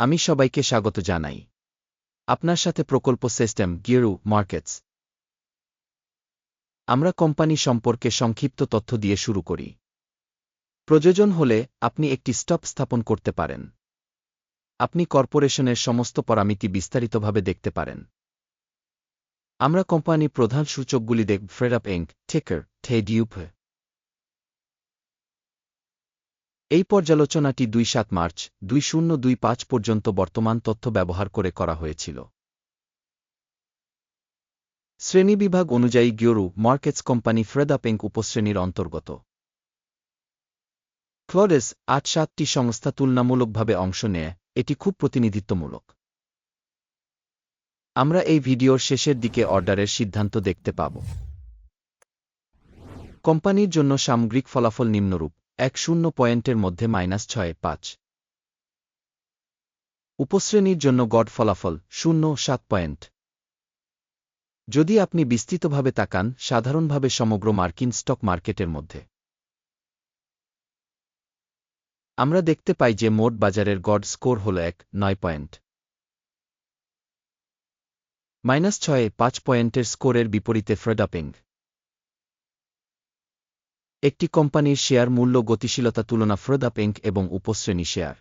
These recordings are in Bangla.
আমি সবাইকে স্বাগত জানাই। আপনার সাথে প্রকল্প সিস্টেম গিয়েরু মার্কেটস। আমরা কোম্পানি সম্পর্কে সংক্ষিপ্ত তথ্য দিয়ে শুরু করি। প্রয়োজন হলে আপনি একটি স্টপ স্থাপন করতে পারেন। আপনি কর্পোরেশনের সমস্ত পরামিতি বিস্তারিতভাবে দেখতে পারেন। আমরা কোম্পানি প্রধান সূচকগুলি দেখ ফ্রেডাপ এঙ্ক ঠেকার ঠে ডিউপ এই পর্যালোচনাটি দুই সাত মার্চ, দুই শূন্য দুই পাঁচ পর্যন্ত বর্তমান তথ্য ব্যবহার করে করা হয়েছিল। শ্রেণীবিভাগ অনুযায়ী গিওরু মার্কেটস কোম্পানি ফ্রেদাপেঙ্ক উপশ্রেণীর অন্তর্গত। ফ্লোরেস আট সাতটি সংস্থা তুলনামূলকভাবে অংশ নেয়, এটি খুব প্রতিনিধিত্বমূলক। আমরা এই ভিডিওর শেষের দিকে অর্ডারের সিদ্ধান্ত দেখতে পাব। কোম্পানির জন্য সামগ্রিক ফলাফল নিম্নরূপ। এক শূন্য পয়েন্টের মধ্যে মাইনাস ছয়, পাঁচ। উপশ্রেণীর জন্য গড ফলাফল শূন্য, সাত পয়েন্ট। যদি আপনি বিস্তৃতভাবে তাকান, সাধারণভাবে সমগ্র মার্কিন স্টক মার্কেটের মধ্যে। আমরা দেখতে পাই যে মোট বাজারের গড স্কোর হল এক, নয় পয়েন্ট। মাইনাস ছয়ে, পাঁচ পয়েন্টের স্কোরের বিপরীতে ফ্রেডাপিং একটি কোম্পানির শেয়ার মূল্য গতিশীলতা তুলনা ফ্রদা পেঙ্ক এবং উপশ্রেণী শেয়ার।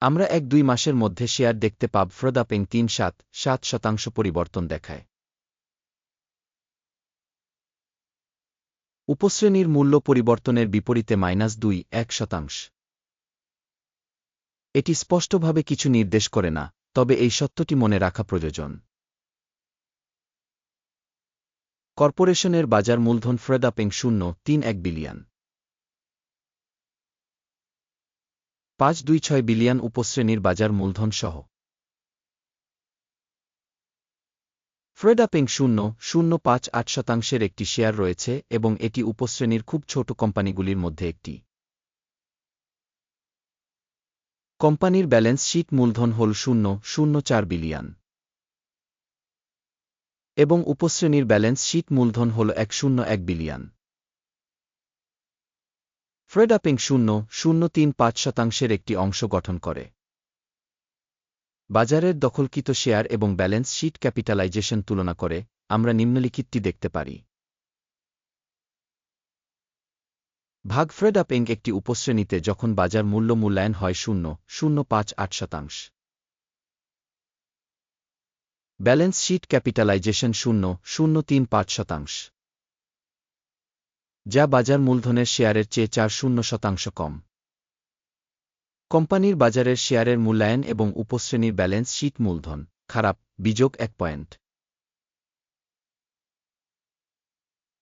আমরা এক দুই মাসের মধ্যে শেয়ার দেখতে পাব ফ্রদা পেঙ্ক তিন সাত সাত শতাংশ পরিবর্তন দেখায়। উপশ্রেণীর মূল্য পরিবর্তনের বিপরীতে মাইনাস দুই, এক শতাংশ। এটি স্পষ্টভাবে কিছু নির্দেশ করে না, তবে এই সত্যটি মনে রাখা প্রয়োজন। কর্পোরেশনের বাজার মূলধন ফ্রেদাপেং শূন্য, তিন এক বিলিয়ন। পাঁচ দুই ছয় বিলিয়ন উপশ্রেণীর বাজার মূলধন সহ। ফ্রেডাপেং শূন্য শূন্য পাঁচ আট শতাংশের একটি শেয়ার রয়েছে এবং এটি উপশ্রেণীর খুব ছোট কোম্পানিগুলির মধ্যে একটি। কোম্পানির ব্যালেন্স শীট মূলধন হল শূন্য শূন্য চার বিলিয়ন। এবং উপশ্রেণীর ব্যালেন্স শীট মূলধন হল এক শূন্য এক বিলিয়ন। ফ্রেডাপিং শূন্য শূন্য তিন পাঁচ শতাংশের একটি অংশ গঠন করে। বাজারের দখলকৃত শেয়ার এবং ব্যালেন্স শীট ক্যাপিটালাইজেশন তুলনা করে আমরা নিম্নলিখিতটি দেখতে পারি। ভাগ ফ্রেডাপিং একটি উপশ্রেণীতে যখন বাজার মূল্য মূল্যায়ন হয় শূন্য শূন্য পাঁচ আট শতাংশ। ব্যালেন্স শীট ক্যাপিটালাইজেশন শূন্য শূন্য তিন পাঁচ শতাংশ। যা বাজার মূলধনের শেয়ারের চেয়ে চার শূন্য শতাংশ কম। কোম্পানির বাজারের শেয়ারের মূল্যায়ন এবং উপশ্রেণীর ব্যালেন্স শীট মূলধন, খারাপ, বিযোগ এক পয়েন্ট।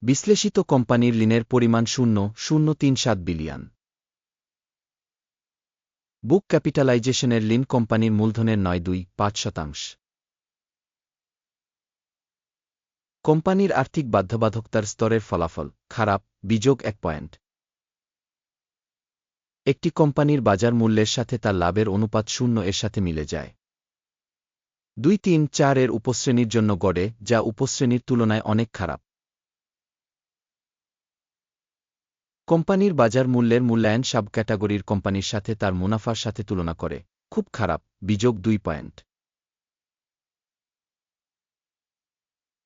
বিশ্লেষিত কোম্পানির ঋণের পরিমাণ শূন্য শূন্য তিন সাত বিলিয়ন। বুক ক্যাপিটালাইজেশনের লিন কোম্পানির মূলধনের নয় দুই, পাঁচ শতাংশ। কোম্পানির আর্থিক বাধ্যবাধকতার স্তরের ফলাফল, খারাপ, বিযোগ এক পয়েন্ট। একটি কোম্পানির বাজার মূল্যের সাথে তার লাভের অনুপাত শূন্য এর সাথে মিলে যায়। দুই তিন চার এর উপশ্রেণীর জন্য গড়ে, যা উপশ্রেণীর তুলনায় অনেক খারাপ। কোম্পানির বাজার মূল্যের মূল্যায়ন সাব ক্যাটাগরির কোম্পানির সাথে তার মুনাফার সাথে তুলনা করে, খুব খারাপ, বিযোগ দুই পয়েন্ট।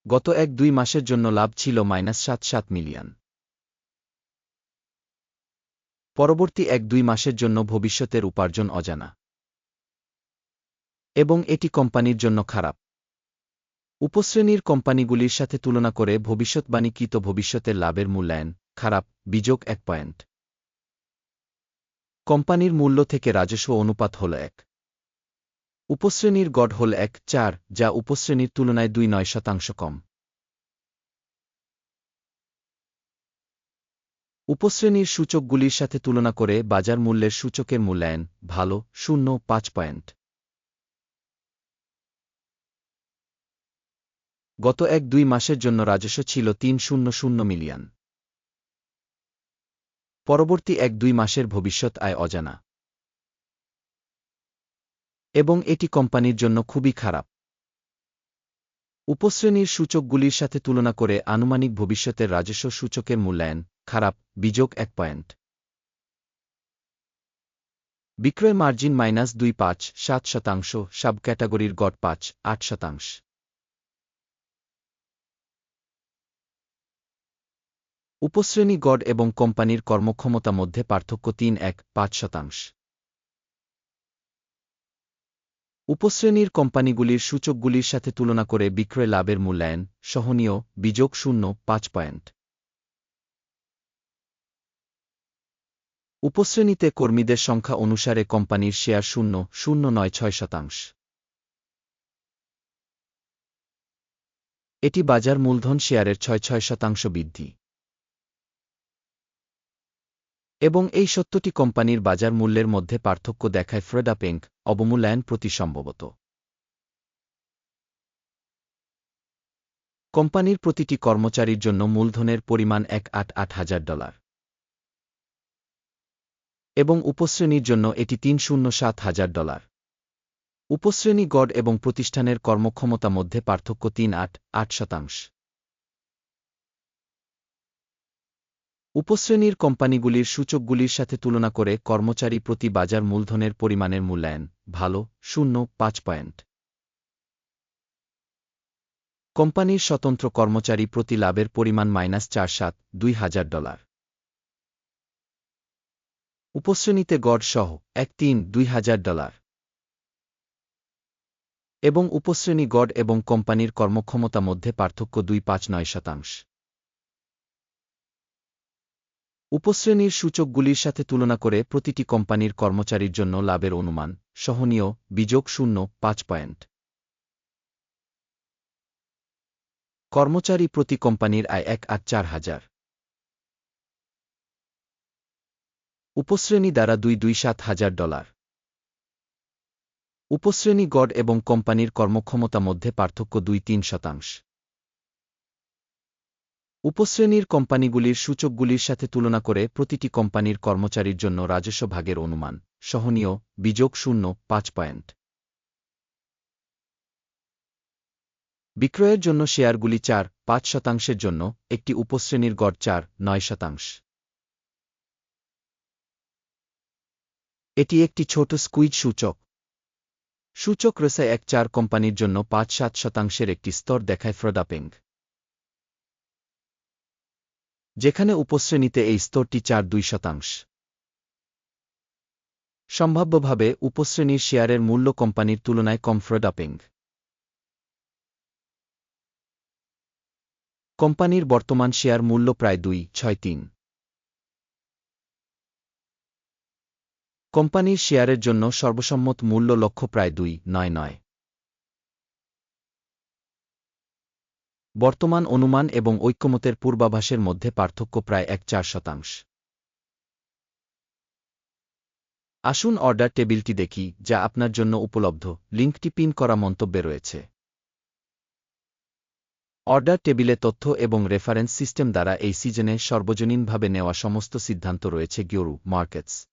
গত এক দুই মাসের জন্য লাভ ছিল মাইনাস সাত সাত মিলিয়ন। পরবর্তী এক দুই মাসের জন্য ভবিষ্যতের উপার্জন অজানা। এবং এটি কোম্পানির জন্য খারাপ। উপশ্রেণীর কোম্পানিগুলির সাথে তুলনা করে ভবিষ্যৎবাণীকৃত ভবিষ্যতের লাভের মূল্যায়ন, খারাপ, বিযোগ এক পয়েন্ট। কোম্পানির মূল্য থেকে রাজস্ব অনুপাত হল এক। উপশ্রেণীর গড় হল এক, চার, যা উপশ্রেণীর তুলনায় দুই নয় শতাংশ কম। উপশ্রেণীর সূচকগুলির সাথে তুলনা করে বাজার মূল্যের সূচকের মূল্যায়ন, ভালো, শূন্য, পাঁচ পয়েন্ট। গত এক, দুই মাসের জন্য রাজস্ব ছিল তিন শূন্য শূন্য মিলিয়ন। পরবর্তী এক, দুই মাসের ভবিষ্যৎ আয় অজানা। এবং এটি কোম্পানির জন্য খুবই খারাপ। উপশ্রেণীর সূচকগুলির সাথে তুলনা করে আনুমানিক ভবিষ্যতের রাজস্ব সূচকের মূল্যায়ন, খারাপ, বিযোগ এক পয়েন্ট। বিক্রয় মার্জিন মাইনাস দুই পাঁচ, সাত শতাংশ সাব ক্যাটাগরির গড় পাঁচ, আট শতাংশ। উপশ্রেণী গড় এবং কোম্পানির কর্মক্ষমতা মধ্যে পার্থক্য তিন এক, পাঁচ শতাংশ। উপশ্রেণীর কোম্পানিগুলির সূচকগুলির সাথে তুলনা করে বিক্রয় লাভের মূল্যায়ন সহনীয়, বিযোগ শূন্য, পাঁচ পয়েন্ট। উপশ্রেণীতে কর্মীদের সংখ্যা অনুসারে কোম্পানির শেয়ার শূন্য শূন্য নয় ছয় শতাংশ। এটি বাজার মূলধন শেয়ারের ছয় ছয় শতাংশ বৃদ্ধি। এবং এই সত্যটি কোম্পানির বাজার মূল্যের মধ্যে পার্থক্য দেখায় ফ্রেডাপেঙ্ক অবমূল্যায়ন প্রতি সম্ভবত। কোম্পানির প্রতিটি কর্মচারীর জন্য মূলধনের পরিমাণ এক আট আট হাজার ডলার। এবং উপশ্রেণীর জন্য এটি তিন শূন্য সাত হাজার ডলার। উপশ্রেণী গড় এবং প্রতিষ্ঠানের কর্মক্ষমতা মধ্যে পার্থক্য তিন আট আট শতাংশ। উপশ্রেণীর কোম্পানিগুলির সূচকগুলির সাথে তুলনা করে কর্মচারী প্রতি বাজার মূলধনের পরিমাণের মূল্যায়ন ভালো, শূন্য, পাঁচ পয়েন্ট। কোম্পানির স্বতন্ত্র কর্মচারী প্রতি লাভের পরিমাণ মাইনাস চার সাত, দুই হাজার ডলার। উপশ্রেণীতে গড় সহ, এক তিন, দুই হাজার ডলার। এবং উপশ্রেণী গড় এবং কোম্পানির কর্মক্ষমতা মধ্যে পার্থক্য দুই পাঁচ নয় শতাংশ। উপশ্রেণীর সূচকগুলির সাথে তুলনা করে প্রতিটি কোম্পানির কর্মচারীর জন্য লাভের অনুমান, সহনীয়, বিযোগ শূন্য, পাঁচ পয়েন্ট। কর্মচারী প্রতি কোম্পানির আয় এক আট চার হাজার। উপশ্রেণী দ্বারা দুই দুই সাত হাজার ডলার। উপশ্রেণী গড় এবং কোম্পানির কর্মক্ষমতা মধ্যে পার্থক্য দুই তিন শতাংশ। উপশ্রেণীর কোম্পানিগুলির সূচকগুলির সাথে তুলনা করে প্রতিটি কোম্পানির কর্মচারীর জন্য রাজস্ব ভাগের অনুমান, সহনীয়, বিযোগ শূন্য, পাঁচ পয়েন্ট। বিক্রয়ের জন্য শেয়ারগুলি চার, পাঁচ শতাংশের জন্য, একটি উপশ্রেণীর গড় চার, নয় শতাংশ। এটি একটি ছোট স্কুইজ সূচক। সূচক রেসে এক চার কোম্পানির জন্য পাঁচ সাত শতাংশের একটি স্তর দেখায় ফ্রদাপেঙ্গ। যেখানে উপশ্রেণীতে এই স্তরটি চার দুই শতাংশ। সম্ভাব্যভাবে উপশ্রেণীর শেয়ারের মূল্য কোম্পানির তুলনায় কম আপিং। কোম্পানির বর্তমান শেয়ার মূল্য প্রায় দুই, ছয়, তিন। কোম্পানির শেয়ারের জন্য সর্বসম্মত মূল্য লক্ষ্য প্রায় দুই, নয় নয়। বর্তমান অনুমান এবং ঐক্যমতের পূর্বাভাসের মধ্যে পার্থক্য প্রায় এক চার শতাংশ। আসুন অর্ডার টেবিলটি দেখি, যা আপনার জন্য উপলব্ধ। লিঙ্কটি পিন করা মন্তব্যে রয়েছে। অর্ডার টেবিলে তথ্য এবং রেফারেন্স সিস্টেম দ্বারা এই সিজনে সর্বজনীনভাবে নেওয়া সমস্ত সিদ্ধান্ত রয়েছে গিওরু মার্কেটস।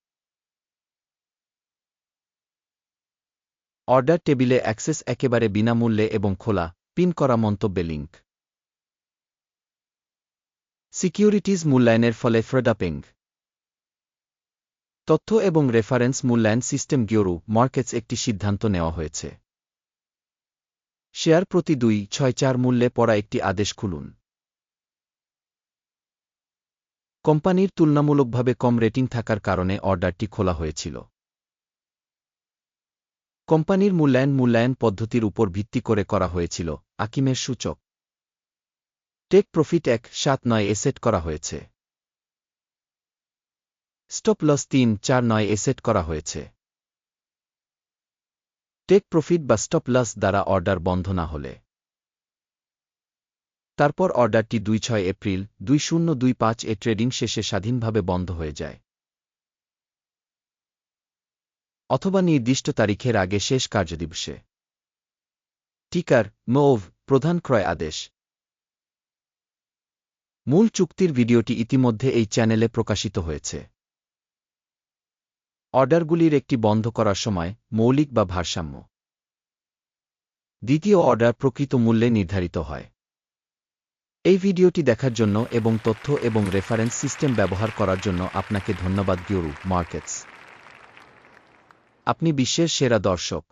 অর্ডার টেবিলে অ্যাক্সেস একেবারে বিনামূল্যে এবং খোলা, পিন করা মন্তব্যে লিঙ্ক। সিকিউরিটিজ মূল্যায়নের ফলে ফ্রেডাপিং তথ্য এবং রেফারেন্স মূল্যায়ন সিস্টেম গিওরু মার্কেটস একটি সিদ্ধান্ত নেওয়া হয়েছে। শেয়ার প্রতি দুই ছয় চার মূল্যে পড়া একটি আদেশ খুলুন। কোম্পানির তুলনামূলকভাবে কম রেটিং থাকার কারণে অর্ডারটি খোলা হয়েছিল। কোম্পানির মূল্যায়ন মূল্যায়ন পদ্ধতির উপর ভিত্তি করে করা হয়েছিল, আকিমের সূচক। টেক প্রফিট এক সাত নয় এসেট করা হয়েছে। স্টপ লস তিন চার নয় এসেট করা হয়েছে। টেক প্রফিট বা স্টপ লস দ্বারা অর্ডার বন্ধ না হলে। তারপর অর্ডারটি দুই ছয় এপ্রিল দুই শূন্য দুই পাঁচ এ ট্রেডিং শেষে স্বাধীনভাবে বন্ধ হয়ে যায়। অথবা নির্দিষ্ট তারিখের আগে শেষ কার্যদিবসে। টিকার, মোভ, প্রধান ক্রয় আদেশ। মূল চুক্তির ভিডিওটি ইতিমধ্যে এই চ্যানেলে প্রকাশিত হয়েছে। অর্ডারগুলির একটি বন্ধ করার সময় মৌলিক বা ভারসাম্য। দ্বিতীয় অর্ডার প্রকৃত মূল্যে নির্ধারিত হয়। এই ভিডিওটি দেখার জন্য এবং তথ্য এবং রেফারেন্স সিস্টেম ব্যবহার করার জন্য আপনাকে ধন্যবাদ, গিওরু মার্কেটস। আপনি বিশ্বের সেরা দর্শক।